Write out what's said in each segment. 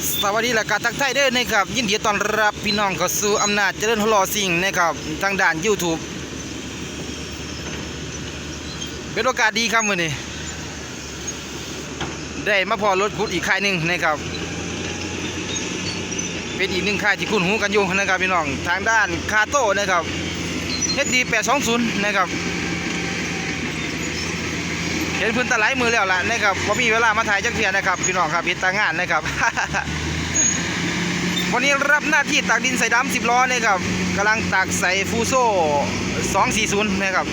สวัสดีและการทักทายเด้อนะครับ ยินดีต้อนรับพี่น้องเข้าสู่อำนาจเจริญฮลอสิ่งนะครับทางด้าน YouTube เป็นโอกาสดีครับมื้อนี้ได้มาพอรถขุดอีกค่ายหนึ่งนะครับ เป็นอีกหนึ่งค่ายที่คุ้นหูกันอยู่นะครับพี่น้องทางด้านคาโต้นะครับ HD 820 นะครับ เห็นพื้นตะไลมือแล้วล่ะนะครับว่ามีเวลามาถ่ายจักเทียนะครับพี่น้องครับพิตางานนะครับ วันนี้รับหน้าที่ตักดินใส่ดำสิบล้อนะครับกำลังตักใส่ฟูโซ่240นะครับ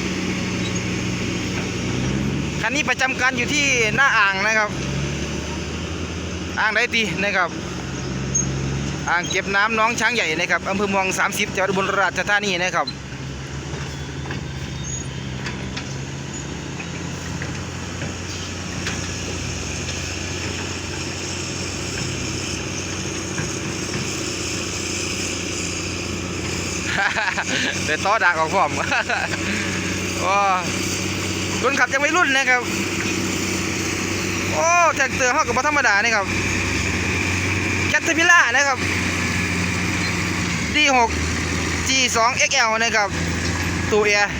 คันนี้ประจำการอยู่ที่หน้าอ่างนะครับ อ่างไดตีนะครับอ่างเก็บน้ำน้องช้างใหญ่นะครับอำเภอเมือง 30จังหวัดอุบลราชธานีนะครับ เดี๋ยวต่อดักออกพร้อมว้ารุ่นขับยังไม่รุ่นนะครับ โอ้แท็กเตอร์เขากับธรรมดานี่ครับแคทเทอร์พิล่านะครับ D6 G2 XL นะครับตัวเอร์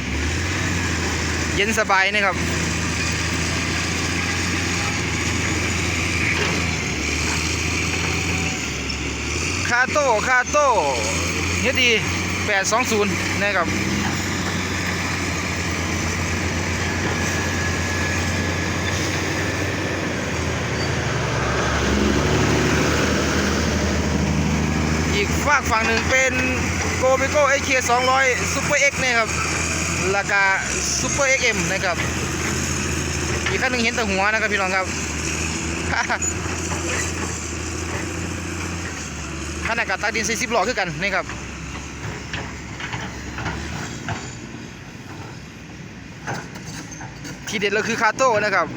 เย็นสบายนะครับคาโต้คาโต้เฮดดี แปดสองศูนย์นะครับอีกฝากฝั่งหนึ่งเป็นโกบิโก้ไอเคสองร้อยซูเปอร์เอ็กซ์นะครับราคาซูเปอร์เอ็กเอ็มนะครับ อีกขั้นหนึ่งเห็นแต่หัวนะครับพี่น้องครับขนาดกับตักดินสี่สิบหลอดขึ้นกันนี่ครับ ทีเด็ดเราคือคาโต้นะครับ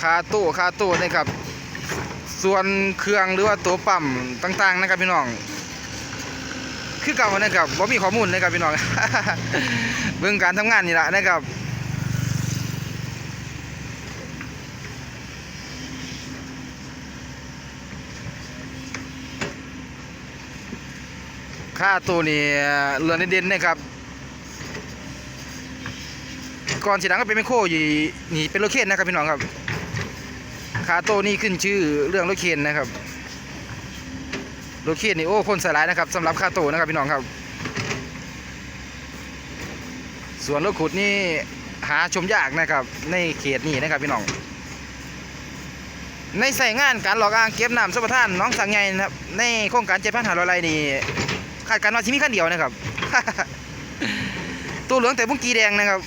คาโต้คาโต้นะครับ ส่วนเครื่องหรือว่าตัวปั๊มต่างๆนะครับพี่น้องคือเก่านะครับว่ามีข้อมูลนะครับพี่น้องเบื้องการทำงานนี่แหละนะครับ ค่าตัวนี่เรือนเด่นๆนะครับ ก่อนสีดังก็เป็นไมโครอยู่นี่เป็นโลเคนนะครับพี่น้องครับคาโต้นี่ขึ้นชื่อเรื่องโลเคนนะครับโลเคนนี่โอ้คนสลายนะครับสำหรับคาโต้นะครับพี่น้องครับ ส่วนรถขุดนี่หาชมยากนะครับ ในเขตนี้นะครับพี่น้อง ในใส่งานการหลอกอ้างเก็บน้ำสัมปทานน้องสังไงนะครับในโครงการเจ็ดพันหาร้อยไร่นี่ คาดการณ์ว่าที่มีขั้นเดียวนะครับ ตัวเหลืองแต่บุ้งกีแดงนะครับ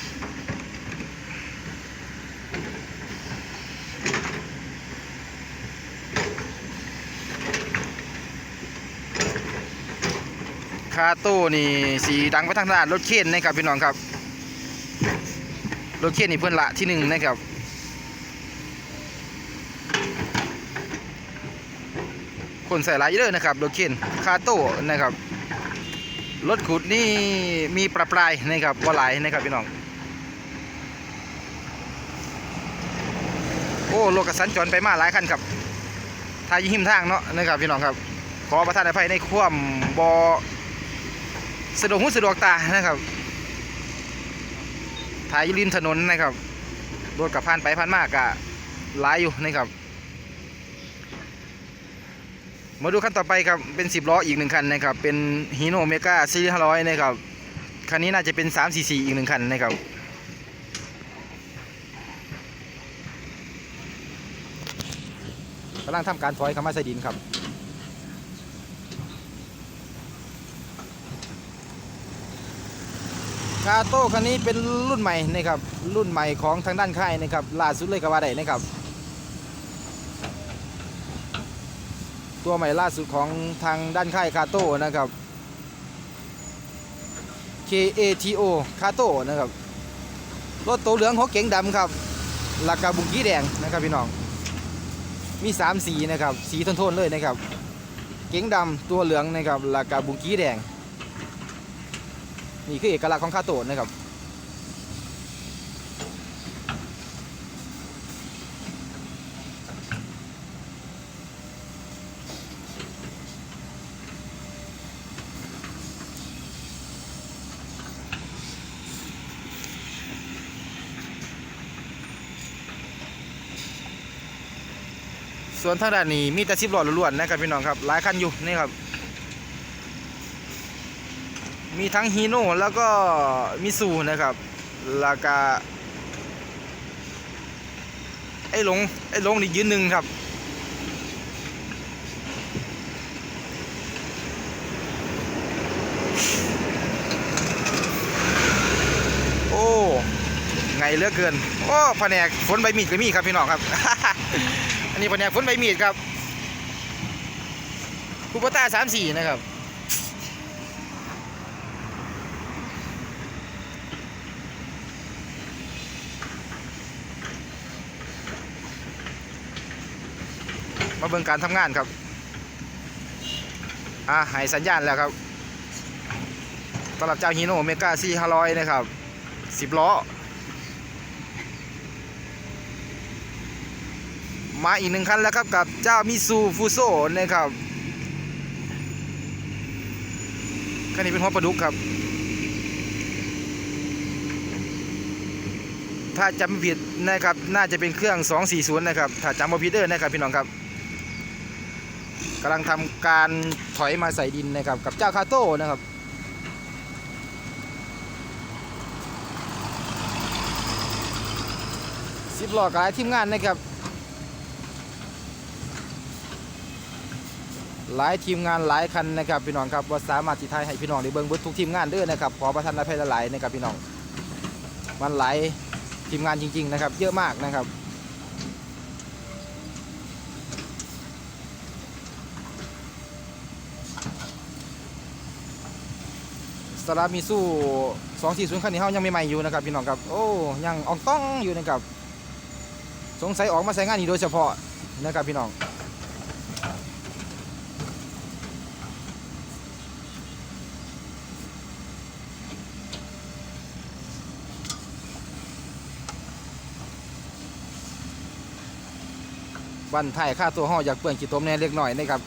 คาโต้นี่สีดังไปทางด้านรถเข็นนะครับพี่น้องครับรถเข็นนี่เพื่อนละที่หนึ่งนะครับคนใส่ลายเยอะนะครับรถเข็นคาโต้นะครับ รถขุดนี่มีประปรายนะครับว่าหลายนะครับพี่น้อง โอ้รถกระสันจรไปมาหลายคันครับทายหิมทางเนาะนะครับพี่น้องครับ ขอประทานอภัยในความบอสะดวกหูสะดวกตานะครับถ่ายริมถนนนะครับรถกับผ่านไปผ่านมากอะหลายอยู่นะครับ มาดูคันต่อไปครับ เป็น 10 ล้ออีกหนึ่งคันนะครับ เป็นฮีโนเมกาซีห้าร้อยนะครับ คันนี้น่าจะเป็น 3 4 4 อีกหนึ่งคันนะครับ กำลังทำการฟอยคำว่าใส่ดินครับคาโต้คันนี้เป็นรุ่นใหม่นะครับ รุ่นใหม่ของทางด้านค่ายนะครับล่าสุดเลยก็ว่าได้นะครับ ตัวใหม่ล่าสุดของทางด้านค่ายคาโต้นะครับ KATO คาโต้นะครับ รถตัวเหลืองหัวเก๋งดำครับราคาบุงกี้แดงนะครับพี่น้อง มี 3 สีนะครับ สีทนๆเลยนะครับ เก๋งดำตัวเหลืองนะครับราคาบุงกี้แดง นี่คือเอกลักษณ์ของคาโตะนะครับ ส่วนทางด้านนี้มีแต่สิบล้อล้วนๆนะครับพี่น้องครับหลายคันอยู่นี่ครับ มีทั้งฮีโน่แล้วก็มิซูนะครับแล้วก็ไอ้หลงไอ้หลงนี่ยืนหนึ่งครับโอ้ไงเลือกเกิน โอ้แผนกฝนใบมีดก็มีครับพี่น้องครับ อันนี้แผนกฝนใบมีดครับคูปต้าสามสี่นะครับมาเบิ่งการทำงานครับ อ่าให้สัญญาณแล้วครับสำหรับเจ้าฮีโน่เมกาซีห้าร้อยนะครับสิบล้อ มาอีกหนึ่งคันแล้วครับกับเจ้ามิซูฟูโซนะครับคันนี้เป็นหัวปลาดุกครับ ถ้าจำไม่ผิดนะครับน่าจะเป็นเครื่อง 240 นะครับ ถ้าจำไม่ผิดเด้อนะครับพี่น้องครับกำลังทำการถอยมาใส่ดินนะครับกับเจ้าคาโต้นะครับสิบล้อกหลายทีมงานนะครับ หลายทีมงานหลายคันนะครับพี่น้องครับว่าสามารถที่ทายให้พี่น้องได้เบิ่งเบิดทุกทีมงานเด้อนะครับขอประทานอภัยหลายๆนะครับพี่น้องมันหลายทีมงานจริง ๆ นะครับ เยอะมากนะครับสลามิสู้240คันนี้เฮายังไม่ใหม่อยู่นะครับพี่น้องครับโอ้ยังอองต้องอยู่นะครับสงสัยออกมาใช้งานนี้โดยเฉพาะนะครับพี่น้อง วันไทยค่าตัวห่ออยากเปื่อนขีดตมแน่เล็กหน่อยนะครับ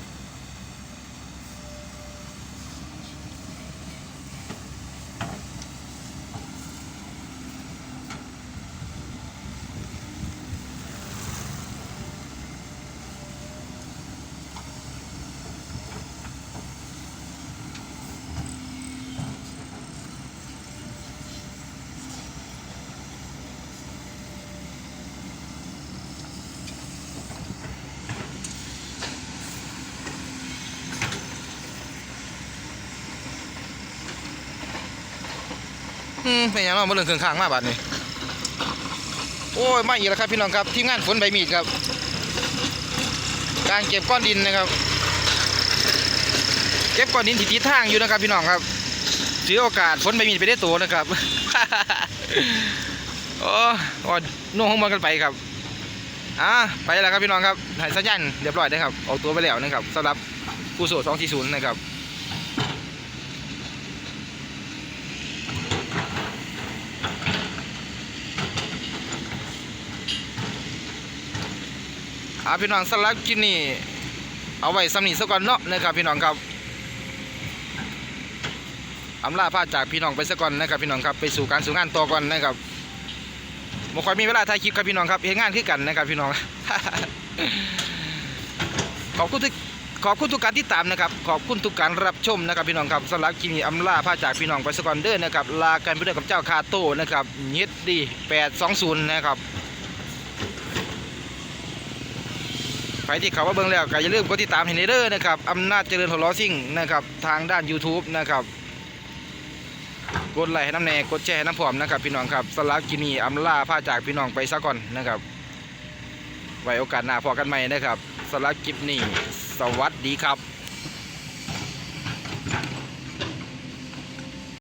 อืมเป็นหยังเนาะมาเรื่องเครื่องข้างมาบัดนี้โอ้ยมาอีกแล้วครับพี่น้องครับทีมงานฝนใบมีดครับ การเก็บก้อนดินนะครับ เก็บก้อนดินที่ทิศทางอยู่นะครับ พี่น้องครับถือโอกาสฝนใบมีดไปได้ตัวนะครับโอ้โอ้น่งห้องมันกันไปครับอ่าไปแล้วครับพี่น้องครับหายสัญญาณเรียบร้อยได้ครับออกตัวไปแล้วนะครับสำหรับกูโซ่สองสี่ศูนย์นะครับ อาพี่น้องสำหรับกินนี่เอาไว้สำนีสักก่อนเนาะนะครับพี่น้องครับอำลาพาจากพี่น้องไปสักก่อนนะครับพี่น้องครับไปสู่การสู่งานต่อก่อนนะครับบ่ค่อยมีเวลาถ่ายคลิปครับพี่น้องครับเห็นงานคือกันนะครับพี่น้องขอบคุณทุกขอบคุณทุกการติดตามนะครับขอบคุณทุกการรับชมนะครับพี่น้องครับสำหรับกินนี่อำลาพาจากพี่น้องไปสักก่อนเด้อนะครับลากันไปด้วยกับเจ้าคาโต้นะครับยิดดี820นะครับ ใครที่เขาว่าเบิ่งแล้วก็อย่าลืมกดติดตามเห้ในเด้อนะครับอำนาจเจริญทอลอซิ่งนะครับทางด้าน YouTube นะครับกดไลค์ให้น้ำแน่กดแชร์ให้น้ำผอมนะครับ พี่น้องครับสลักกินีอำลาผ้าจากพี่น้องไปซะก่อนนะครับ ไว้โอกาสหน้าพอกันใหม่นะครับสลักกิฟนี่สวัสดีครับ